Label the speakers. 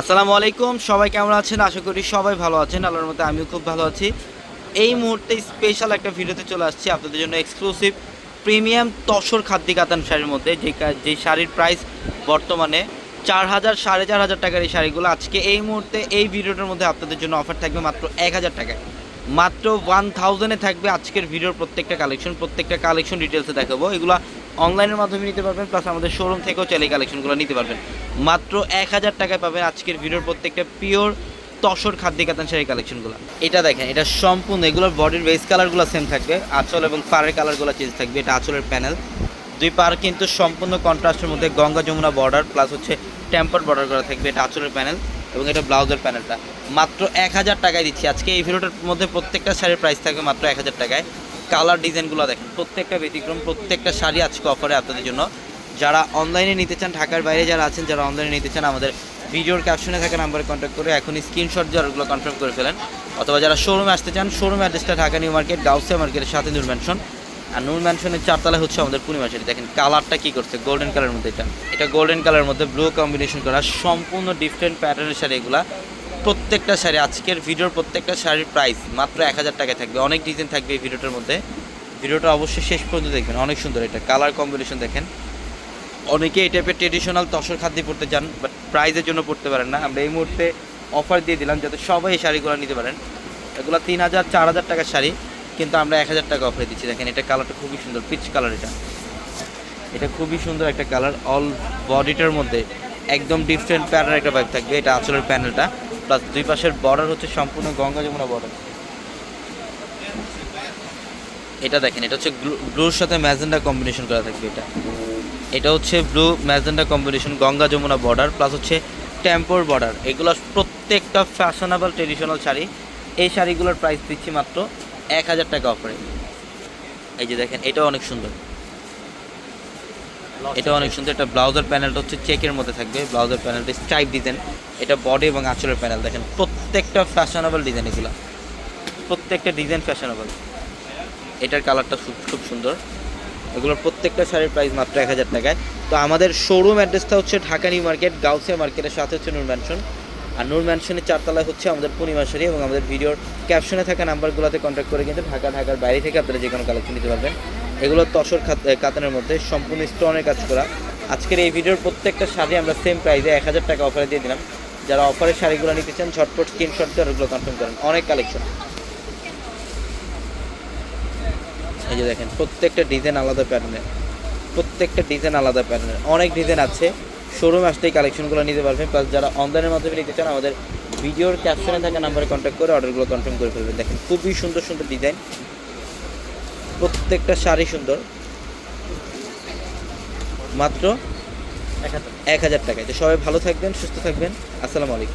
Speaker 1: আসসালামু আলাইকুম, সবাই কেমন আছেন? আশা করি সবাই ভালো আছেন। আল্লাহর মতো আমিও খুব ভালো আছি। এই মুহূর্তে স্পেশাল একটা ভিডিওতে চলে আসছি আপনাদের জন্য এক্সক্লুসিভ প্রিমিয়াম তসর খাদ্য কাতান শাড়ির মধ্যে। যে যে শাড়ির প্রাইস বর্তমানে চার হাজার, সাড়ে চার হাজার টাকার এই শাড়িগুলো। আজকে এই মুহূর্তে এই ভিডিওটার মধ্যে আপনাদের জন্য অফার থাকবে মাত্র এক হাজার টাকায়। মাত্র ওয়ান থাউজেন্ডে থাকবে আজকের ভিডিওর প্রত্যেকটা কালেকশন প্রত্যেকটা কালেকশন ডিটেলসে দেখাবো। এগুলো অনলাইনের মাধ্যমে নিতে পারবেন প্লাস আমাদের শোরুম থেকেও চাইলে কালেকশনগুলো নিতে পারবেন। মাত্র এক হাজার টাকায় পাবেন আজকের ভিডিওর প্রত্যেকটা পিওর তসর খাদ্য কাতান শাড়ি কালেকশনগুলো এটা দেখেন, এটা সম্পূর্ণ, এগুলোর বডির বেস কালারগুলো সেম থাকবে। আঁচল এবং পাড়ের কালারগুলো চেঞ্জ থাকবে, এটা আঁচলের প্যানেল দুই পার কিন্তু সম্পূর্ণ কন্ট্রাস্টের মধ্যে গঙ্গা যমুনা বর্ডার প্লাস হচ্ছে টেম্পার বর্ডার করা থাকবে, এটা আঁচলের প্যানেল এবং এটা ব্লাউজের প্যানেলটা মাত্র এক হাজার টাকায় দিচ্ছি। আজকে এই ভিডিওটার মধ্যে প্রত্যেকটা শাড়ির প্রাইস থাকবে মাত্র এক হাজার টাকায়। কালার ডিজাইনগুলো দেখেন, প্রত্যেকটা ব্যতিক্রম, প্রত্যেকটা শাড়ি আজকে অফারে আপনাদের জন্য। যারা অনলাইনে নিতে চান, ঢাকার বাইরে যারা আছেন, যারা অনলাইনে নিতে চান, আমাদের ভিডিওর ক্যাপশনে থাকা নাম্বারে কন্ট্যাক্ট করে এখনই স্ক্রিনশট দিয়ে ওগুলো কনফার্ম করে ফেলেন। অথবা যারা শোরুমে আসতে চান শোরুম অ্যাড্রেসটা ঢাকা নিউ মার্কেট, গাউসিয়া মার্কেটের সাথে নূর ম্যানশন আর নূর ম্যানশনের চারতলা হচ্ছে আমাদের পূর্ণিমা শাড়ি দেখেন কালারটা কী করছে? গোল্ডেন কালারের মধ্যে এটা। এটা গোল্ডেন কালারের মধ্যে ব্লু কম্বিনেশন করা, সম্পূর্ণ ডিফারেন্ট প্যাটার্নের শাড়ি এগুলা। প্রত্যেকটা শাড়ি, আজকের ভিডিওর প্রত্যেকটা শাড়ির প্রাইস মাত্র এক হাজার টাকায় থাকবে। অনেক ডিজাইন থাকবে এই ভিডিওটার মধ্যে। ভিডিওটা অবশ্যই শেষ পর্যন্ত দেখবেন, অনেক সুন্দর এটা। কালার কম্বিনেশন দেখেন। অনেকে এই টাইপের ট্রেডিশনাল তসর খাদ্য পড়তে চান বাট প্রাইজের জন্য পড়তে পারেন না। আমরা এই মুহূর্তে অফার দিয়ে দিলাম যাতে সবাই এই শাড়িগুলো নিতে পারেন। এগুলো তিন হাজার, চার হাজার টাকার শাড়ি, কিন্তু আমরা এক হাজার টাকা অফারে দিচ্ছি। দেখেন, এটা কালারটা খুবই সুন্দর পিচ কালার এটা। এটা খুবই সুন্দর একটা কালার অল বডিটার মধ্যে একদম ডিফারেন্ট প্যাটার্ন একটা পাইপ থাকবে। এটা আঁচলের প্যানেলটা প্লাস দুই পাশের বর্ডার হচ্ছে সম্পূর্ণ গঙ্গা যমুনা বর্ডার। এটা দেখেন, এটা হচ্ছে ব্লুর সাথে ম্যাজেন্ডা কম্বিনেশন করা থাকবে এটা। এটা হচ্ছে blue magenta combination Ganga Jamuna border, plus হচ্ছে টেম্পোর বর্ডার। এগুলো প্রত্যেকটা ফ্যাশনেবল ট্রেডিশনাল শাড়ি। এই শাড়িগুলোর প্রাইস দিচ্ছি মাত্র এক হাজার টাকা অফারে এই যে দেখেন, এটাও অনেক সুন্দর। এটা অনেক সুন্দর, এটা ব্লাউজার প্যানেলটা হচ্ছে চেকের মধ্যে থাকবে। ব্লাউজার প্যানেলটা স্ট্রাইপ ডিজাইন এটা বডি এবং আঁচলের প্যানেল। দেখেন, প্রত্যেকটা ফ্যাশনেবল ডিজাইন এগুলো। প্রত্যেকটা ডিজাইন ফ্যাশনেবল এটার কালারটা খুব সুন্দর। এগুলোর প্রত্যেকটা শাড়ির প্রাইস মাত্র এক হাজার টাকায়। তো আমাদের শোরুম অ্যাড্রেসটা হচ্ছে ঢাকা নিউ মার্কেট, গাউসিয়া মার্কেটের সাথে হচ্ছে নূর ম্যানশন আর নূর ম্যানশনের চারতলায় হচ্ছে আমাদের পূর্ণিমা শাড়ি এবং আমাদের ভিডিওর ক্যাপশনে থাকা নাম্বারগুলোতে কন্ট্যাক্ট করে কিন্তু ঢাকা, ঢাকার বাইরে থেকে আপনারা যে কোনো কালেকশন নিতে পারবেন। এগুলো তসর কাতানের মধ্যে। সম্পূর্ণ স্টোনের কাজ করা। আজকের এই ভিডিওর প্রত্যেকটা শাড়ি আমরা সেম প্রাইসে এক হাজার টাকা অফারে দিয়ে দিলাম। যারা অফারের শাড়িগুলো নিতে চান, ঝটপট স্ক্রিনশট দিয়ে ওগুলো কনফার্ম করেন। অনেক কালেকশন এই যে দেখেন, প্রত্যেকটা ডিজাইন আলাদা প্যাটার্নের প্রত্যেকটা ডিজাইন আলাদা প্যাটার্নের অনেক ডিজাইন আছে। শোরুম আসতেই কালেকশনগুলো নিতে পারবেন। প্লাস যারা অনলাইনের মাধ্যমে নিতে চান, আমাদের ভিডিওর ক্যাপশনে থাকা নাম্বারে কন্ট্যাক্ট করে অর্ডারগুলো কনফার্ম করে ফেলবেন। দেখেন, খুবই সুন্দর সুন্দর ডিজাইন প্রত্যেকটা শাড়ি সুন্দর। মাত্র এক হাজার। টাকায়। তো সবাই ভালো থাকবেন সুস্থ থাকবেন। আসসালামু আলাইকুম।